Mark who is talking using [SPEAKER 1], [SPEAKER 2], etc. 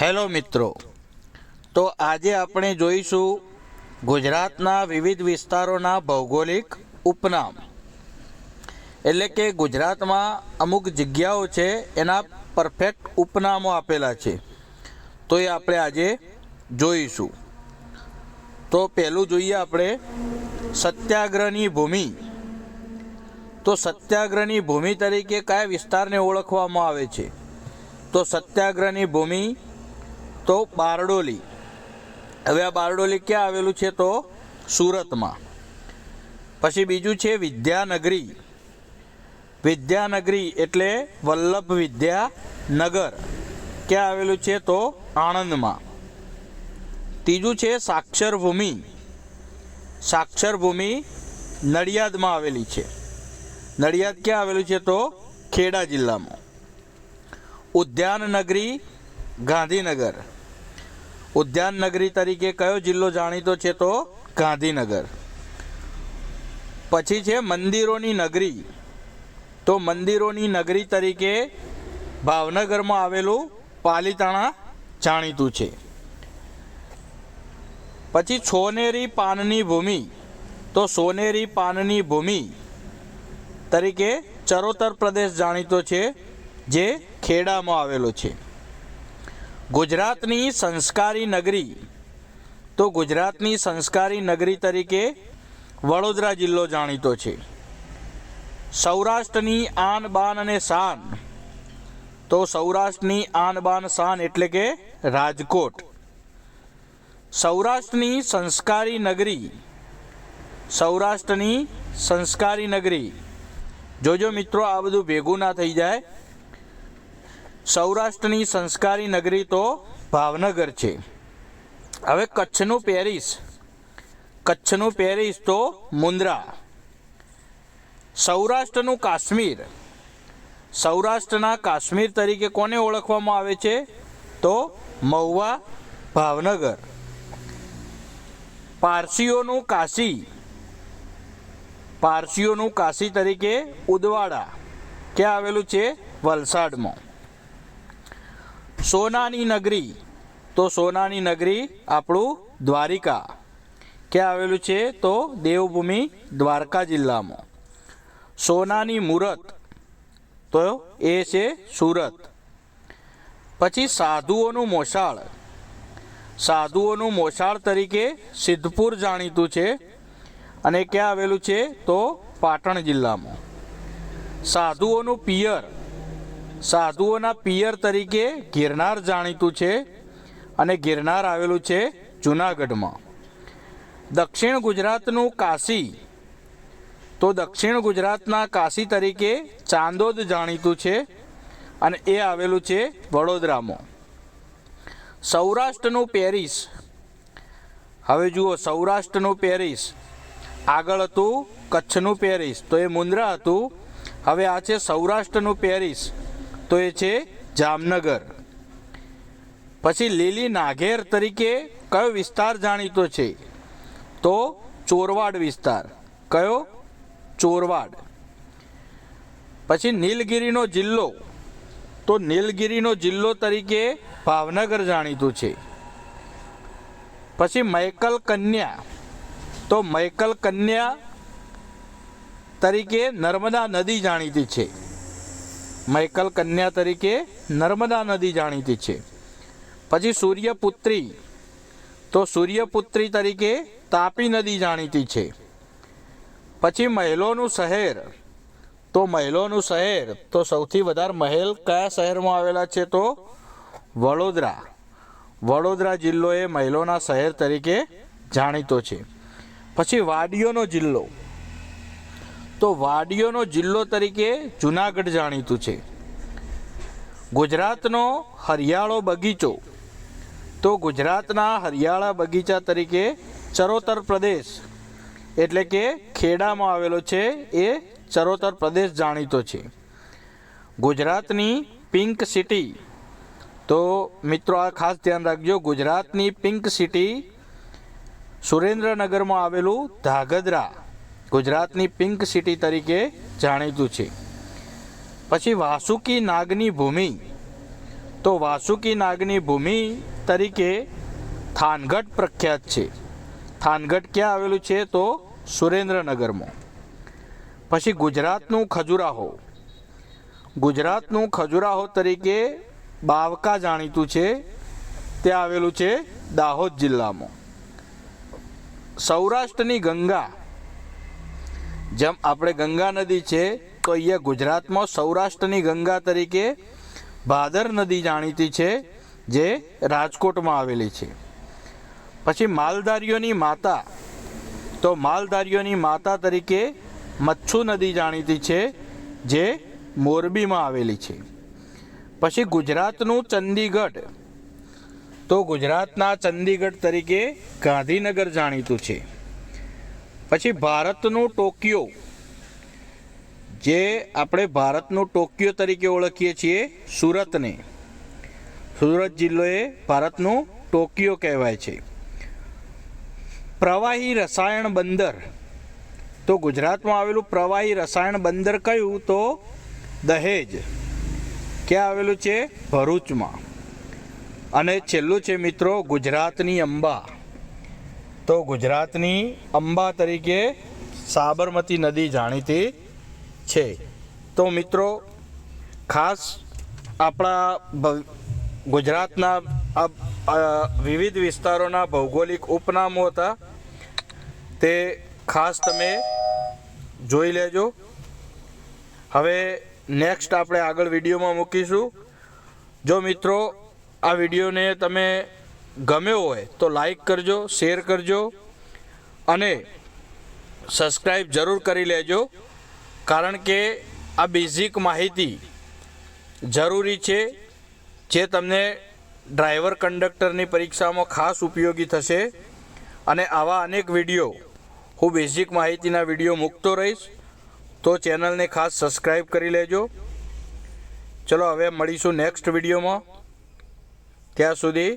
[SPEAKER 1] Hello મિત્રો. તો આજે આપણે જોઈશું ગુજરાતના વિવિધ વિસ્તારોના ભૌગોલિક ઉપનામ. એટલે કે ગુજરાતમાં અમુક જગ્યાઓ છે, એના પરફેક્ટ ઉપનામો આપેલા છે. તો એ આપણે આજે જોઈશું. તો પહેલું જોઈએ આપણે, સત્યાગ્રહની ભૂમિ. તો સત્યાગ્રહની ભૂમિ તરીકે કયા વિસ્તારને ઓળખવામાં આવે છે? તો સત્યાગ્રહની ભૂમિ તો બારડોલી. હવે આ બારડોલી ક્યાં આવેલું છે તો? સુરતમાં. પછી બીજું છે વિદ્યાનગરી. વિદ્યાનગરી એટલે વલ્લભ વિદ્યાનગર. ક્યાં આવેલું છે તો? આણંદમાં. ત્રીજું છે સાક્ષરભૂમિ. સાક્ષરભૂમિ સાક્ષર ભૂમિ નડિયાદમાં આવેલી છે. નડિયાદ ક્યાં આવેલું છે તો? ખેડા જિલ્લામાં. ઉદ્યાનનગરી ગાંધીનગર. ઉદ્યાન નગરી તરીકે કયો જિલ્લો જાણીતો છે તો ગાંધીનગર. પછી છે મંદિરોની નગરી. તો મંદિરોની નગરી તરીકે ભાવનગરમાં આવેલું પાલીતાણા જાણીતું છે. પછી સોનેરી પાનની ભૂમિ. તો સોનેરી પાનની ભૂમિ તરીકે ચરોતર પ્રદેશ જાણીતો છે, જે ખેડામાં આવેલો છે. ગુજરાતની સંસ્કારી નગરી. તો ગુજરાતની સંસ્કારી નગરી તરીકે વડોદરા જિલ્લો જાણીતો છે. સૌરાષ્ટ્રની આન બાન અને શાન. તો સૌરાષ્ટ્રની આન બાન શાન એટલે કે રાજકોટ. સૌરાષ્ટ્રની સંસ્કારી નગરી. સૌરાષ્ટ્રની સંસ્કારી નગરી. જોજો મિત્રો, આ બધું ભેગું ના થઈ જાય. સૌરાષ્ટ્રની સંસ્કારી નગરી તો ભાવનગર છે. હવે કચ્છનું પેરિસ. કચ્છનું પેરિસ તો મુન્દ્રા. સૌરાષ્ટ્રનું કાશ્મીર. સૌરાષ્ટ્રના કાશ્મીર તરીકે કોને ઓળખવામાં આવે છે? તો મહુવા ભાવનગર. પારસીઓનું કાશી. પારસીઓનું કાશી તરીકે ઉદવાડા. ક્યાં આવેલું છે? વલસાડમાં. સોનાની નગરી. તો સોનાની નગરી આપણું દ્વારિકા. ક્યાં આવેલું છે? તો દેવભૂમિ દ્વારકા જિલ્લામાં. સોનાની મૂરત. તો એ છે સુરત. પછી સાધુઓનું મોસાળ સાધુઓનું મોસાળ તરીકે સિદ્ધપુર જાણીતું છે. અને ક્યાં આવેલું છે? તો પાટણ જિલ્લામાં. સાધુઓનું પિયર. સાધુઓના પિયર તરીકે ગિરનાર જાણીતું છે અને ગિરનાર આવેલું છે જુનાગઢમાં. દક્ષિણ ગુજરાતનું કાશી. તો દક્ષિણ ગુજરાતના કાશી તરીકે ચાંદોદ જાણીતું છે અને એ આવેલું છે વડોદરામાં. સૌરાષ્ટ્રનું પેરિસ. હવે જુઓ સૌરાષ્ટ્રનું પેરિસ. આગળ હતું કચ્છનું પેરિસ. તો એ મુન્દ્રા હતું. હવે આ છે સૌરાષ્ટ્રનું પેરિસ. તો એ છે જામનગર. પછી લીલી નાઘેર તરીકે કયો વિસ્તાર જાણીતો છે? તો ચોરવાડ વિસ્તાર. કયો? ચોરવાડ. પછી નીલગિરીનો જિલ્લો. તો નીલગિરીનો જિલ્લો તરીકે ભાવનગર જાણીતું છે. પછી મૈકલ કન્યા. તો મૈકલ કન્યા તરીકે નર્મદા નદી જાણીતી છે. મૈકલ કન્યા તરીકે નર્મદા નદી જાણીતી છે. પછી સૂર્યપુત્રી. તો સૂર્યપુત્રી તરીકે તાપી નદી જાણીતી છે. પછી મહેલોનું શહેર. તો મહેલોનું શહેર. તો સૌથી વધારે મહેલ કયા શહેરમાં આવેલા છે તો? વડોદરા. વડોદરા જિલ્લો એ મહેલોના શહેર તરીકે જાણીતો છે. પછી વાડીઓનો જિલ્લો. તો વાડીઓનો જિલ્લો તરીકે જુનાગઢ જાણીતું છે. ગુજરાતનો હરિયાળો બગીચો. તો ગુજરાતના હરિયાળા બગીચા તરીકે ચરોતર પ્રદેશ એટલે કે ખેડામાં આવેલો છે એ ચરોતર પ્રદેશ જાણીતો છે. ગુજરાતની પિંક સિટી. તો મિત્રો આ ખાસ ધ્યાન રાખજો, ગુજરાતની પિંક સિટી સુરેન્દ્રનગરમાં આવેલું ધાગધ્રા. ગુજરાતની પિંક સિટી તરીકે જાણીતું છે. પછી વાસુકી નાગની ભૂમિ. તો વાસુકી નાગની ભૂમિ તરીકે થાનગઢ પ્રખ્યાત છે. થાનગઢ ક્યાં આવેલું છે? તો સુરેન્દ્રનગરમાં. પછી ગુજરાતનું ખજુરાહો. ગુજરાતનું ખજુરાહો તરીકે બાવકા જાણીતું છે. તે આવેલું છે દાહોદ જિલ્લામાં. સૌરાષ્ટ્રની ગંગા. જેમ આપણે ગંગા નદી છે, તો અહીંયા ગુજરાતમાં સૌરાષ્ટ્રની ગંગા તરીકે ભાદર નદી જાણીતી છે, જે રાજકોટમાં આવેલી છે. પછી માલધારીઓની માતા, તો માલધારીઓની માતા તરીકે મચ્છુ નદી જાણીતી છે, જે મોરબીમાં આવેલી છે. પછી ગુજરાતનું ચંદીગઢ, તો ગુજરાતના ચંદીગઢ તરીકે ગાંધીનગર જાણીતું છે. પછી ભારતનું ટોક્યો, જે આપણે ભારતનું ટોક્યો તરીકે ઓળખીએ છીએ, સુરતને. સુરત જિલ્લો એ ભારતનું ટોક્યો કહેવાય છે. પ્રવાહી રસાયણ બંદર. તો ગુજરાતમાં આવેલું પ્રવાહી રસાયણ બંદર કયું? તો દહેજ. ક્યાં આવેલું છે? ભરૂચમાં. અને છેલ્લું છે મિત્રો ગુજરાતની અંબા. તો ગુજરાતની અંબા તરીકે સાબરમતી નદી જાણીતી છે. તો મિત્રો, ખાસ આપણા ગુજરાતના વિવિધ વિસ્તારોના ભૌગોલિક ઉપનામો હતા. તે ખાસ તમે જોઈ લેજો. હવે નેક્સ્ટ આપણે આગળ વિડીયોમાં મૂકીશું. જો મિત્રો, આ વિડીયોને તમે ગમ્યો હોય તો લાઈક કરજો શેર કરજો અને સબસ્ક્રાઈબ જરૂર કરી લેજો. કારણ કે આ બેઝિક માહિતી જરૂરી છે જે તમને ડ્રાઈવર કંડક્ટરની પરીક્ષામાં ખાસ ઉપયોગી થશે. અને આવા અનેક વીડિયો હું બેઝિક માહિતીના વીડિયો મૂકતો રહીશ. તો ચેનલને ખાસ સબસ્ક્રાઈબ કરી લેજો. ચલો હવે મળીશું નેક્સ્ટ વિડીયોમાં ત્યાં સુધી